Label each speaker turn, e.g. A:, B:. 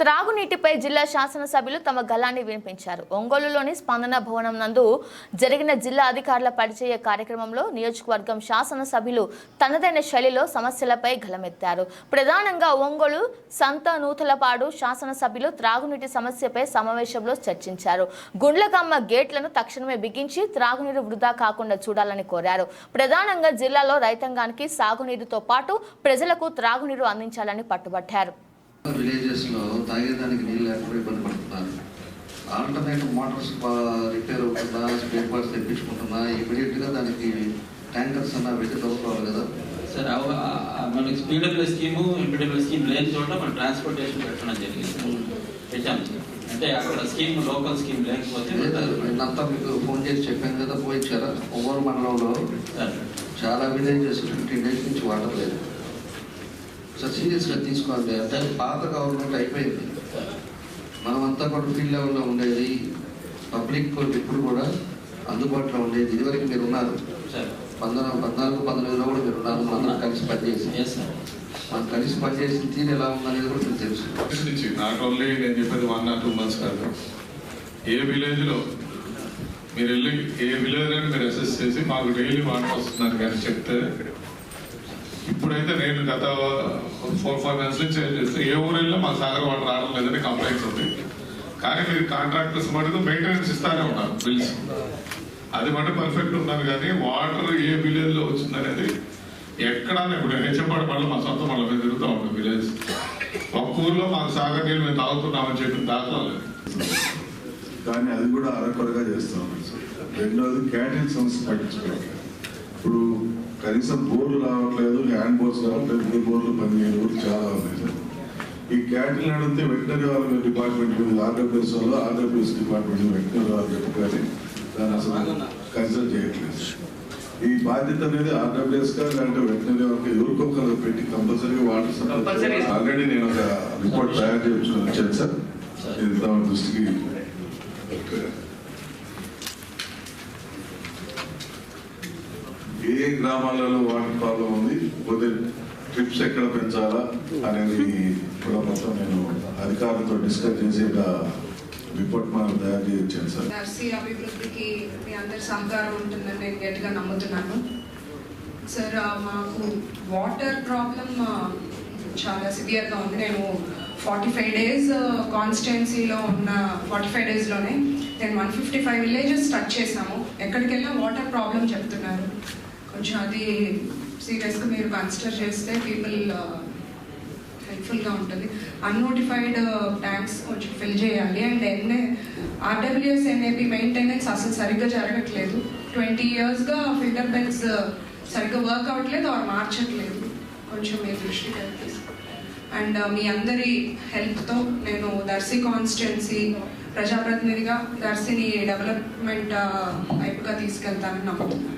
A: త్రాగునీటిపై జిల్లా శాసనసభ్యులు తమ గలాన్ని వినిపించారు. ఒంగోలులోని స్పందన భవనం నందు జరిగిన జిల్లా అధికారుల పరిచయ కార్యక్రమంలో నియోజకవర్గం శాసనసభ్యులు తనదైన శైలిలో సమస్యలపై గలమెత్తారు ప్రధానంగా ఒంగోలు సంత నూతలపాడు శాసనసభ్యులు త్రాగునీటి సమస్యపై సమావేశంలో చర్చించారు. గుండ్లకమ్మ గేట్లను తక్షణమే బిగించి త్రాగునీరు వృధా కాకుండా చూడాలని కోరారు. ప్రధానంగా జిల్లాలో రైతాంగానికి సాగునీరుతో పాటు ప్రజలకు త్రాగునీరు అందించాలని పట్టుబట్టారు.
B: విలేజెస్లో తాగేదానికి నీళ్ళు లేకుండా ఇబ్బంది పడుతున్నారు. ఆల్టర్నేటివ్ మోటార్స్ రిపేర్ అవుతుందా స్పేర్ పార్ట్స్ తెప్పించుకుంటున్నా ఇమీడియట్గా దానికి ట్యాంకర్స్ అన్న పెట్టి తవ్వుకోవాలి కదా.
C: సార్ మనకి స్పీడబ్ల్యూ స్కీము ఎంపీడబ్ల్యూ స్కీమ్ లేని చోట మనం ట్రాన్స్పోర్టేషన్ పెట్టడం జరిగింది. పెట్టాం. అంటే అక్కడ స్కీమ్ లోకల్ స్కీమ్ లేకపోతే
B: లేదా నిన్నంతా మీకు ఫోన్ చేసి చెప్పాను కదా పోయించారా ఒవ్వరు మండలంలో చాలా విలేజెస్ ఫిఫ్టీన్ డేస్ నుంచి వాటర్ లేదు. సార్ సీరియస్గా తీసుకోండి. అంటే పాత గవర్నమెంట్ అయిపోయింది. మనమంతా కూడా ఫీల్డ్ లెవెల్లో ఉండేది. పబ్లిక్ ఎప్పుడు కూడా అందుబాటులో ఉండేది. ఇదివరకు మీరు ఉన్నారు. పంతొమ్మిది పద్నాలుగు పంతొమ్మిదిలో కూడా మీరు ఉన్నారు. మనం కలిసి పనిచేసి. మనం కలిసి పనిచేసిన తీరు ఎలా ఉందనేది కూడా మీకు తెలుసు.
D: నాట్ ఓన్లీ నేను చెప్పేది వన్ ఆర్ టూ మంత్స్ కాదు. ఏ విలేజ్లో మీరు వెళ్ళి ఏ విలేజ్ అని మీరు అసెస్ చేసి మాకు డైలీ వాటర్ వస్తున్నారు కానీ చెప్తే ఇప్పుడైతే నేను గత ఫోర్ ఫైవ్ మంత్స్ నుంచి చేస్తే ఏ ఊరెళ్ళినా మా మాకు సాగర్ వాటర్ రావడం లేదని కంప్లైంట్స్ ఉంది. కానీ మీరు కాంట్రాక్టర్స్ మటుకు మెయింటెనెన్స్ ఇస్తానే ఉన్నారు బిల్స్ అది మటు పర్ఫెక్ట్ ఉన్నారు కానీ వాటర్ ఏ విలేజ్లో వచ్చిందనేది ఎక్కడా ఇప్పుడు హెచ్చపాడు పనులు మా సొంత మళ్ళీ మీద తిరుగుతూ ఉంటాం విలేజ్ ఒక్క ఊర్లో మాకు సాగర్ నీళ్ళు మేము తాగుతున్నామని చెప్పిన దాఖలా లేదు.
E: కానీ అది కూడా అరకొరగా చేస్తాం రెండోది క్యాటరింగ్ సంస్థ పట్టించుకోవట్లేదు. ఇప్పుడు కనీసం బోర్లు రావట్లేదు హ్యాండ్ బోర్స్ రావట్లేదు మూడు బోర్లు పదిహేను ఊర్లు చాలా ఉన్నాయి సార్. ఈ క్యాటరింగ్ అడిగితే వెటనరీ వాళ్ళ డిపార్ట్మెంట్ ఆర్డబ్ల్యూఎస్ వాళ్ళు ఆర్డబ్ల్యూఎస్ డిపార్ట్మెంట్ వెటనరీ వాళ్ళు చెప్పి దాన్ని అసలు కన్సల్ట్ చేయట్లేదు. ఈ బాధ్యత అనేది ఆర్డబ్ల్యూఎస్గా లేదంటే వెటనరీ వాళ్ళకి ఎవరికొకరు పెట్టి కంపల్సరీగా వాటర్ సప్లై ఆల్రెడీ నేను ఒక రిపోర్ట్ తయారు చేయించుకొని వచ్చాను సార్. ఇది తమ దృష్టికి ఏ గ్రామాలలో వాటర్ ప్రాబ్లం ఉంది? పోతే ట్రిప్స్ ఎక్కడ పెంచాలా అనేది కూడా మొత్తం నేను అధికారులతో డిస్కస్ చేసి ఒక రిపోర్ట్ మనం తయారు చేయొచ్చాను సార్.
F: నర్సీ అభివృద్ధికి మీ అందరి సహకారం ఉంటుందని నేను గట్టిగా నమ్ముతున్నాను. సార్ మాకు వాటర్ ప్రాబ్లం చాలా సివియర్గా ఉంది. నేను ఫార్టీ ఫైవ్ డేస్ కాన్స్టిట్యున్సీలో ఉన్న ఫార్టీ ఫైవ్ డేస్లోనే నేను one fifty five villages touch చేశాము. ఎక్కడికి వెళ్ళినా వాటర్ ప్రాబ్లం చెప్తున్నారు. కొంచెం అది సీరియస్గా మీరు కన్సిడర్ చేస్తే పీపుల్ హెల్ప్ఫుల్గా uh, ఉంటుంది. అన్నోటిఫైడ్ ట్యాంక్స్ uh, కొంచెం ఫిల్ చేయాలి. And NA RWS NAP maintenance అసలు సరిగ్గా జరగట్లేదు. ట్వంటీ ఇయర్స్గా ఫిల్టర్ బెల్స్ సరిగ్గా వర్క్ అవ్వట్లేదు ఆర్ మార్చట్లేదు. కొంచెం మీ దృష్టికి అండ్ మీ అందరి హెల్ప్తో నేను దర్శి కాన్స్టిట్యున్సీ ప్రజాప్రతినిధిగా దర్శిని డెవలప్మెంట్ uh, వైపుగా తీసుకెళ్తానని నమ్ముతున్నాను.